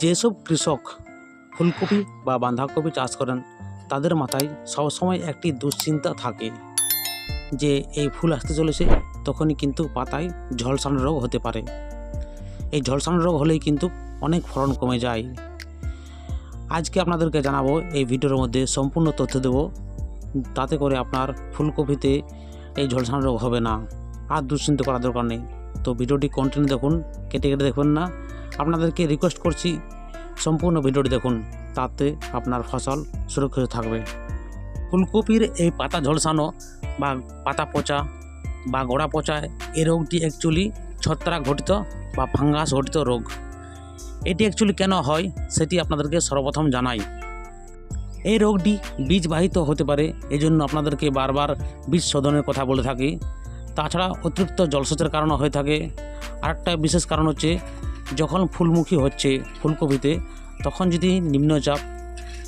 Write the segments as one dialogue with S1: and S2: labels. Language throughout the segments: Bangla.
S1: যেসব কৃষক ফুলকপি বা বাঁধাকপি চাষ করেন, তাদের মাথায় সবসময় একটি দুশ্চিন্তা থাকে যে এই ফুল আসতে চলেছে, তখনই কিন্তু পাতায় ঝলসানো রোগ হতে পারে। এই ঝলসানো রোগ হলেই কিন্তু অনেক ফলন কমে যায়। আজকে আপনাদেরকে জানাব, এই ভিডিওর মধ্যে সম্পূর্ণ তথ্য দেব, তাতে করে আপনার ফুলকপিতে এই ঝলসানো রোগ হবে না, আর দুশ্চিন্তা করার দরকার নেই। তো ভিডিওটি কন্টিনিউ দেখুন, কেটে কেটে দেখবেন না আপনাদেরকে রিকোয়েস্ট করছি, সম্পূর্ণ ভিডিওটি দেখুন, তাতে আপনার ফসল সুরক্ষিত থাকবে। ফুলকপির এই পাতা ঝলসানো বা পাতা পচা বা গোড়া পচা এই রোগটি অ্যাকচুয়ালি ছত্রাক ঘটিত বা ফাঙ্গাস ঘটিত রোগ। এটি অ্যাকচুয়ালি কেন হয়, সেটি আপনাদেরকে সর্বপ্রথম জানাই। এই রোগটি বীজবাহিত হতে পারে এই জন্য আপনাদেরকে বারবার বীজ শোধনের কথা বলে থাকি। তাছাড়া অতিরিক্ত জলসেচের কারণে হয়ে থাকে। আরেকটা বিশেষ কারণ হচ্ছে যখন ফুলমুখী হচ্ছে ফুলকপিতে, তখন যদি নিম্নচাপ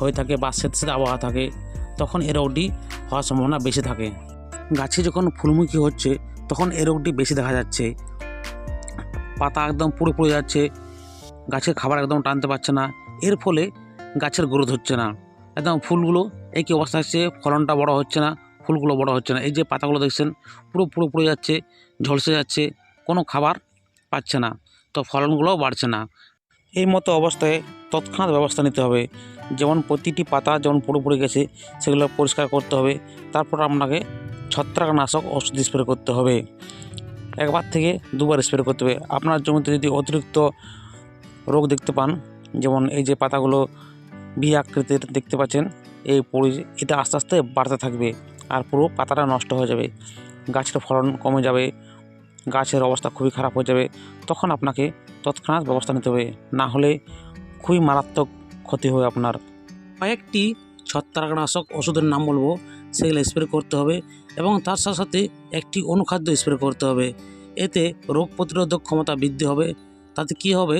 S1: হয়ে থাকে বা স্বেচ্ছাতে আবহাওয়া থাকে, তখন এ রোগটি হওয়ার সম্ভাবনা বেশি থাকে। গাছে যখন ফুলমুখী হচ্ছে, তখন এ রোগটি বেশি দেখা যাচ্ছে। পাতা একদম পুড়ে পড়ে যাচ্ছে, গাছের খাবার একদম টানতে পারছে না। এর ফলে গাছের গ্রোথ হচ্ছে না। একদম ফুলগুলো একই অবস্থা আসছে ফলনটা বড় হচ্ছে না, ফুলগুলো বড় হচ্ছে না। এই যে পাতাগুলো দেখছেন, পুরো পুরো পড়ে যাচ্ছে, ঝলসে যাচ্ছে, কোনো খাবার পাচ্ছে না। তো ফলনগুলোও বাড়ছে না। এই মতো অবস্থায় তৎক্ষণাৎ ব্যবস্থা নিতে হবে। যেমন প্রতিটি পাতা যেমন পুরো পড়ে গেছে, সেগুলো পরিষ্কার করতে হবে। তারপর আপনাকে ছত্রাকনাশক ওষুধ স্প্রে করতে হবে। একবার থেকে দুবার স্প্রে করতে হবে। আপনার জমিতে যদি অতিরিক্ত রোগ দেখতে পান, যেমন এই যে পাতাগুলো বি আকৃতির দেখতে পাচ্ছেন, এই পরি এটা আস্তে আস্তে বাড়তে থাকবে আর পুরো পাতাটা নষ্ট হয়ে যাবে। গাছের ফলন কমে যাবে। গাছের অবস্থা খুবই খারাপ হয়ে যাবে, তখন আপনাকে তৎক্ষণাৎ ব্যবস্থা নিতে হবে। না হলে খুবই মারাত্মক ক্ষতি হবে আপনার। কয়েকটি ছত্রাকনাশক ওষুধের নাম বলব, সেগুলো স্প্রে করতে হবে এবং তার সাথে সাথে একটি অনুখাদ্য স্প্রে করতে হবে। এতে রোগ প্রতিরোধক ক্ষমতা বৃদ্ধি হবে, তাতে কি হবে?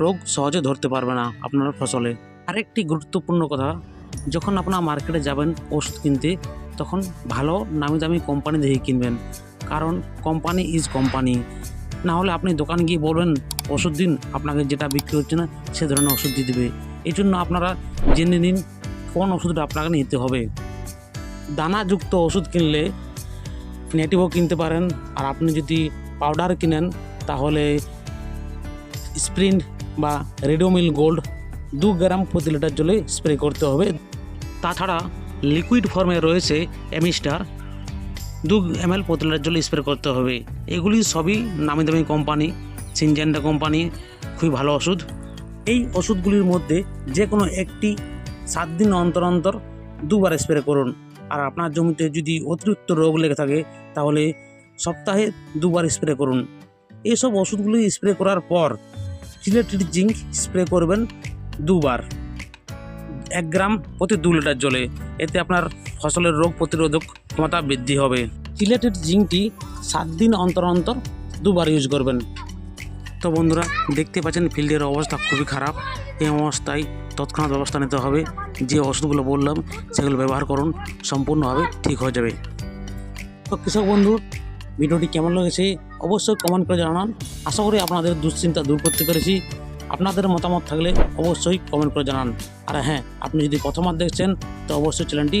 S1: রোগ সহজে ধরতে পারবে না আপনার ফসলে। আরেকটি গুরুত্বপূর্ণ কথা, যখন আপনার মার্কেটে যাবেন ওষুধ কিনতে, তখন ভালো নামি দামি কোম্পানি দেখে কিনবেন। কারণ কোম্পানি ইজ কোম্পানি না হলে আপনি দোকান গিয়ে বলবেন, ওষুধ দিন, আপনাকে যেটা বিক্রি হচ্ছে না, সে ধরনের ওষুধ দিয়ে দেবে। এই জন্য আপনারা জেনে নিন, কোন ওষুধটা আপনাকে নিতে হবে। দানাযুক্ত ওষুধ কিনলে নেটিভও কিনতে পারেন, আর আপনি যদি পাউডার কিনেন, তাহলে স্প্রিন্ট বা রেডিওমিল গোল্ড দু গ্রাম প্রতি লিটার জলে স্প্রে করতে হবে। তাছাড়া লিকুইড ফর্মে রয়েছে অ্যামিস্টার দু এম এল প্রতি লিটার জলে স্প্রে করতে হবে। এগুলি সবই নামি দামি কোম্পানি সিনজেন্ডা কোম্পানি খুবই ভালো ওষুধ। এই ওষুধগুলির মধ্যে যে কোনো একটি সাত দিন অন্তর অন্তর দুবার স্প্রে করুন। আর আপনার জমিতে যদি অতিরিক্ত রোগ লেগে থাকে, তাহলে সপ্তাহে দুবার স্প্রে করুন। এইসব ওষুধগুলি স্প্রে করার পর চিলেটিড জিঙ্ক স্প্রে করবেন দুবার। এক গ্রাম প্রতি দু লিটার জলে। এতে আপনার ফসলের রোগ প্রতিরোধক ক্ষমতা বৃদ্ধি হবে। চিলেটেড জিঙ্কটি সাত দিন অন্তর অন্তর দুবার ইউজ করবেন। তো বন্ধুরা দেখতে পাচ্ছেন ফিল্ডের অবস্থা খুবই খারাপ। এই অবস্থায় তৎক্ষণাৎ ব্যবস্থা নিতে হবে। যে ওষুধগুলো বললাম সেগুলো ব্যবহার করুন সম্পূর্ণভাবে ঠিক হয়ে যাবে। তো কৃষক বন্ধু ভিডিওটি কেমন লেগেছে অবশ্যই কমেন্ট করে জানান। আশা করি আপনাদের দুশ্চিন্তা দূর করতে পেরেছি। আপনাদের মতামত থাকলে অবশ্যই কমেন্ট করে জানান। আর হ্যাঁ আপনি যদি প্রথমবার দেখছেন তো অবশ্যই চ্যানেলটি